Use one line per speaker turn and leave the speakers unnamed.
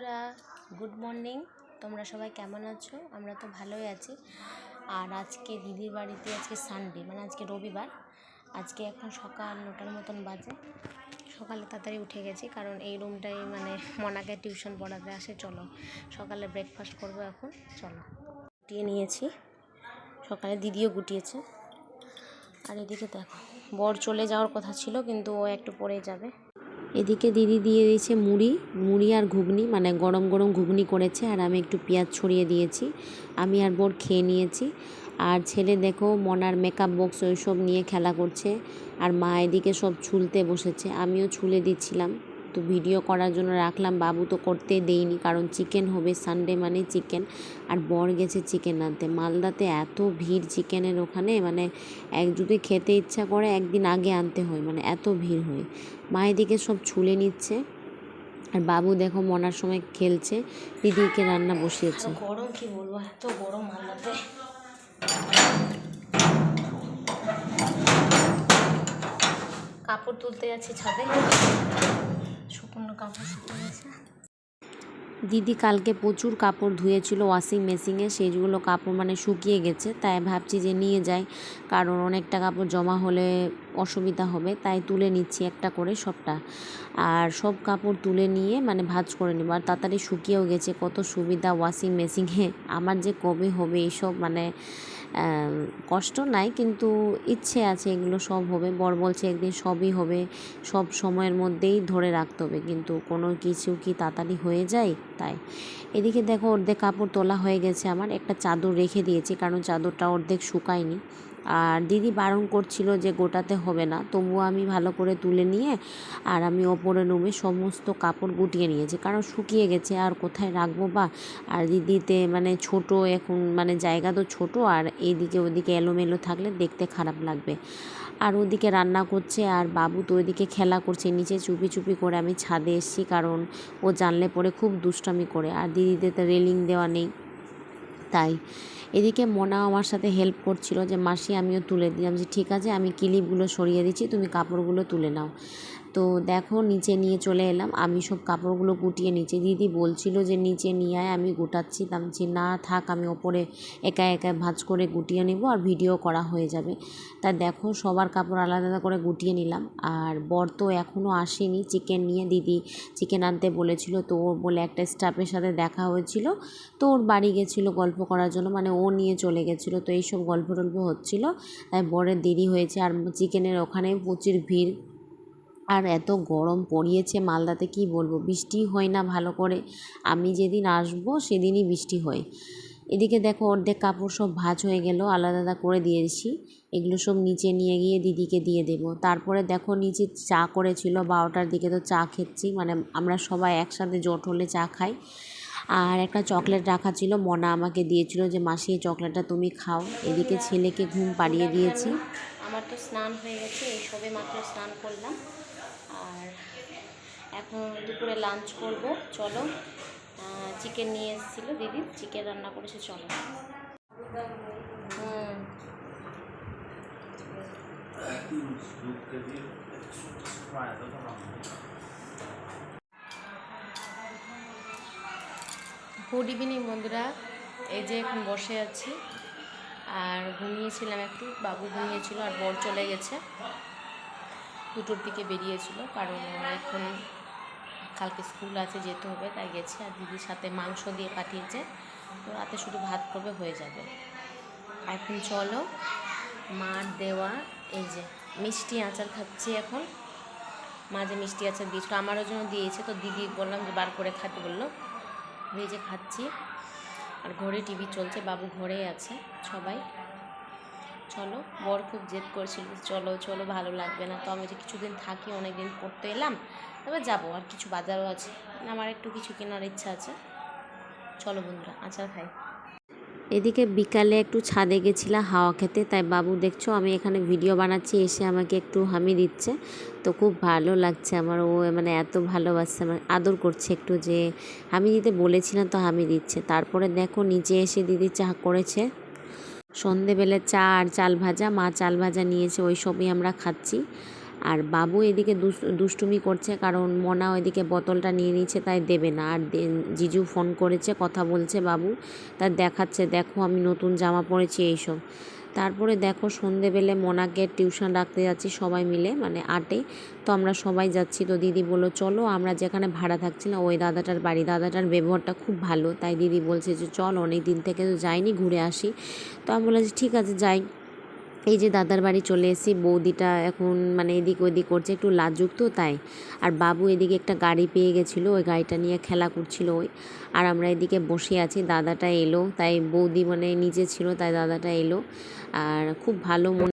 বন্ধুরা good morning তোমরা সবাই কেমন আছো? আমরা তো ভালোই আছি। আর আজকে দিদির বাড়িতে আজকে সানডে মানে আজকে রবিবার। আজকে এখন সকাল নটার মতন বাজে। সকালে তাড়াতাড়ি উঠে গেছি, কারণ এই রুমটাই মানে মনাকে টিউশন পড়াতে আসে। চলো, সকালে ব্রেকফাস্ট করব এখন। চলো, গুটিয়ে নিয়েছি। সকালে দিদিও গুটিয়েছে। আর এদিকে দেখো, বর চলে যাওয়ার কথা ছিল, কিন্তু ও একটু পরে যাবে। এদিকে দিদি দিয়ে দিয়েছে মুড়ি মুড়ি আর ঘুগনি মানে গরম গরম ঘুগনি করেছে আর আমি একটু পেঁয়াজ ছড়িয়ে দিয়েছি। আমি আর বোর খেয়ে নিয়েছি। আর ছেলে দেখো মনার মেকআপ বক্স ওইসব নিয়ে খেলা করছে। আর মা এদিকে সব ছুলতে বসেছে, আমিও ছুলে দিচ্ছিলাম। তো ভিডিও করার জন্য রাখলাম। বাবু তো করতে দেইনি, কারণ চিকেন হবে সানডে মানে চিকেন, আর বর গেছে চিকেন আনতে। মালদাতে এত ভিড় চিকেনের ওখানে মানে এক যদি খেতে ইচ্ছা করে, একদিন আগে আনতে হয় মানে এত ভিড় হয়। মা এদিকে সব ছুলে নিচ্ছে, আর বাবু দেখো মনার সময় খেলছে, দিদিকে রান্না বসিয়েছে। গরম, কি বলব, এত গরম মালদাতে। কাপড় তুলতে যাচ্ছি ছাদে। শুকনো কাপড় শুকিয়েছে দিদি কালকে প্রচুর কাপড় ধুয়েছিল ওয়াশিং মেশিনে সেইগুলো কাপড় মানে শুকিয়ে গেছে, তাই ভাবছি যে নিয়ে যাই, কারণ অনেকটা কাপড় জমা হলে অসুবিধা হবে, তাই তুলে নিচ্ছি একটা করে সবটা। আর সব কাপড় তুলে নিয়ে মানে ভাজ করে নেব। আর তাড়াতাড়ি শুকিয়েও গেছে, কত সুবিধা ওয়াশিং মেশিনে আমার যে কবে হবে এইসব মানে কষ্ট নাই, কিন্তু ইচ্ছে আছে এগুলো সব হবে। বর বলছে একদিন সবই হবে, সব সময়ের মধ্যেই ধরে রাখতে হবে, কিন্তু কোনো কিছু কি তাড়াতাড়ি হয়ে যায়? তাই। এদিকে দেখো অর্ধেক কাপড় তোলা হয়ে গেছে আমার, একটা চাদর রেখে দিয়েছি, কারণ চাদরটা অর্ধেক শুকায়নি। আর দিদি বারণ করছিল যে গোটাতে হবে না, তবুও আমি ভালো করে তুলে নিয়ে আর আমি ওপরে রুমে সমস্ত কাপড় গুটিয়ে নিয়েছি, কারণ শুকিয়ে গেছে আর কোথায় রাখব বা? আর দিদিতে মানে ছোট এখন মানে জায়গা তো ছোট আর এইদিকে ওদিকে এলোমেলো থাকলে দেখতে খারাপ লাগবে। আর ওদিকে রান্না করছে আর বাবু তো ওইদিকে খেলা করছে, নিচে চুপি চুপি করে আমি ছাদে এসেছি কারণ ও জানলে পরে খুব দুষ্টামি করে। আর দিদিতে তো রেলিং দেওয়া নেই। তাই। এদিকে মোনা আমার সাথে হেল্প করছিল যে, মাসি, আমিও তুলে দিলাম। যে, ঠিক আছে, আমি ক্লিপগুলো সরিয়ে দিচ্ছি, তুমি কাপড়গুলো তুলে নাও। তো দেখো নিচে নিয়ে চলে এলাম। আমি সব কাপড়গুলো গুটিয়ে নিচে। দিদি বলছিল যে নিচে নিয়ে আয়, আমি গুটাচ্ছি। তামছি না থাক, আমি ওপরে একা একা ভাঁজ করে গুটিয়ে নেব আর ভিডিও করা হয়ে যাবে। তা দেখো সবার কাপড় আলাদা আলাদা করে গুটিয়ে নিলাম। আর বর তো এখনও আসেনি। চিকেন নিয়ে দিদি চিকেন আনতে বলেছিল, তো ওর বলে একটা স্টাফের সাথে দেখা হয়েছিল। তো ওর বাড়ি গেছিল গল্প করার জন্য মানে ও নিয়ে চলে গেছিল। তো এইসব গল্প টল্প হচ্ছিল। তাই বরের দেরি হয়েছে। আর চিকেনের ওখানে প্রচুর ভিড়। আর এত গরম পড়িয়েছে মালদাতে, কি বলব? বৃষ্টি হয় না ভালো করে। আমি যেদিন আসব সেদিনই বৃষ্টি হয়। এদিকে দেখো অর্ধেক কাপড় সব ভাঁজ হয়ে গেল, আলাদা আলাদা করে দিয়েছি এগুলো সব নিচে নিয়ে গিয়ে দিদিকে দিয়ে দেবো। তারপরে দেখো নিচে চা করেছিল, বারোটার দিকে তো চা খেচ্ছি। মানে আমরা সবাই একসাথে জোট হলে চা খাই। আর একটা চকলেট রাখা ছিল, মনা আমাকে দিয়েছিল যে, মাসি, এই চকলেটটা তুমি খাও। এদিকে ছেলেকে ঘুম পাড়িয়ে দিয়েছি। আমার তো স্নান হয়ে গেছে, এই সবে মাত্র স্নান করলাম। আর এখন দুপুরে লাঞ্চ করব। চলো চিকেন নিয়ে এসেছিল দিদি। চিকেন রান্না করেছে, চলো। গুড ইভিনিং বন্ধুরা। এই যে এখন বসে আছি। আর ঘুমিয়েছিলাম একটু, বাবু ঘুমিয়েছিল আর বর চলে গেছে। দুটোর দিকে বেরিয়েছিল, কারণ এখন কালকে স্কুল আছে, যেতে হবে, তাই গেছে। আর দিদির সাথে মাংস দিয়ে পাঠিয়েছে, তো রাতে শুধু ভাত করবে, হয়ে যাবে। এখন চলো, মার দেওয়া, এই যে মিষ্টি আচার খাচ্ছি এখন। মাঝে মিষ্টি আচার দিয়েছিল, আমারও জন্য দিয়েছে, তো দিদি বললাম যে বার করে খাতে বলল। ভেজে খাচ্ছি, আর ঘরে টিভি চলছে, বাবু ঘরেই আছে সবাই। চলো, বর খুব জেদ করছিল চলো চলো, ভালো লাগবে না। তো আমি যে কিছুদিন থাকি অনেক দিন পড়তে এলাম তবে যাব, আর কিছু বাজারও আছে। আমার একটু কিছু কেনার ইচ্ছা আছে। চলো বন্ধুরা, আচার খাই। এদিকে বিকালে একটু ছাদে গেছিলাম হাওয়া খেতে, তাই বাবু দেখছ, আমি এখানে ভিডিও বানাচ্ছি, এসে আমাকে একটু হামি দিচ্ছে। তো খুব ভালো লাগছে আমার, ও মানে এত ভালোবাসছে আমার আদর করছে একটু যে, হামি দিতে বলেছিলাম তো হামি দিচ্ছে। তারপরে দেখো, নিচে এসে দিদি চা করেছে। সন্ধেবেলা চা আর চাল ভাজা, মা চাল ভাজা নিয়েছে, ওই সবই আমরা খাচ্ছি। আর বাবু এদিকে দুষ্টুমি করছে, কারণ মনা ওইদিকে বোতলটা নিয়ে নিচ্ছে তাই দেবে না। আর জিজু ফোন করেছে, কথা বলছে বাবু তার দেখাচ্ছে, দেখো আমি নতুন জামা পরেছি, এইসব। তারপরে দেখো সন্ধেবেলে মোনাকে টিউশন রাখতে যাচ্ছি সবাই মিলে মানে আটে। তো আমরা সবাই যাচ্ছি, তো দিদি বলল, চলো, আমরা যেখানে ভাড়া থাকছি না, ওই দাদাটার বাড়ি। দাদাটার ব্যবহারটা খুব ভালো, তাই দিদি বলছে যে, চল অনেক দিন থেকে তো যাইনি, ঘুরে আসি। তো আমি বলেছি ঠিক আছে, যাই। এই যে দাদার বাড়ি চলে এসেছি, বৌদিটা এখন মানে এদিক ওদিক করছে, একটু লাজুক তো তাই। আর বাবু এদিকে একটা গাড়ি পেয়ে গেছিল, ওই গাড়িটা নিয়ে খেলা করছিল ওই। আর আমরা এদিকে বসে আছি, দাদাটা এলো, তাই বৌদি মানে নিচে ছিল, তাই দাদাটা এলো। আর খুব ভালো